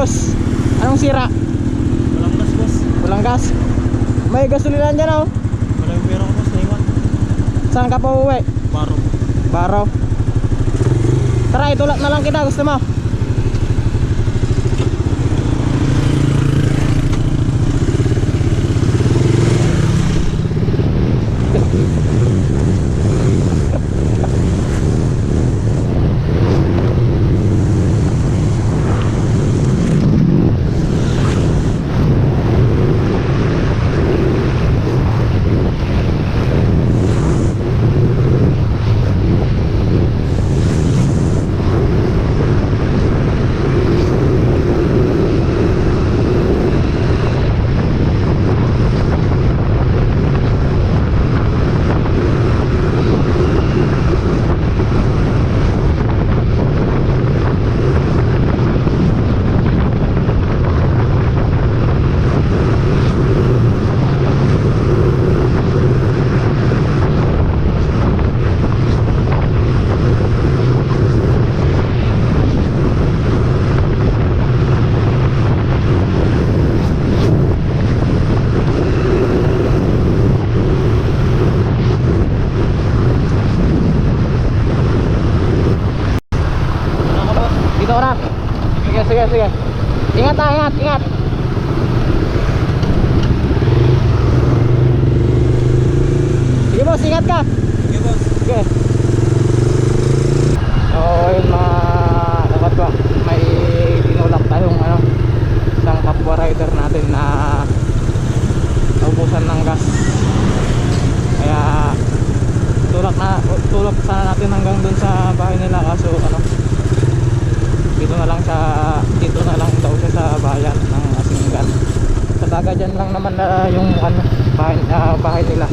Anong sira? Walang gas, boss. Walang gas. May gasolina dyan oh. Walang pera ko, boss. Naiwan. Saan ka pa uwi? Baro. Baro. Tara, itulak na lang kita. Gusto mo? Ano ka, boss? Dito ka na. Sige, sige, sige. Ingat ha, ingat, ingat. Sige boss, ingat ka. Sige, boss. Sige. So, yun mga dapat ko, may tinulak tayong ano, isang kapwa rider natin na naubusan ng gas. Kaya tulak na tulak sana natin hanggang dun sa bahay nila kaso ano dito na lang sa dito na lang daw siya sa bayan ng Dagat dyan lang naman na yung ano bahay, ah, bahay nila.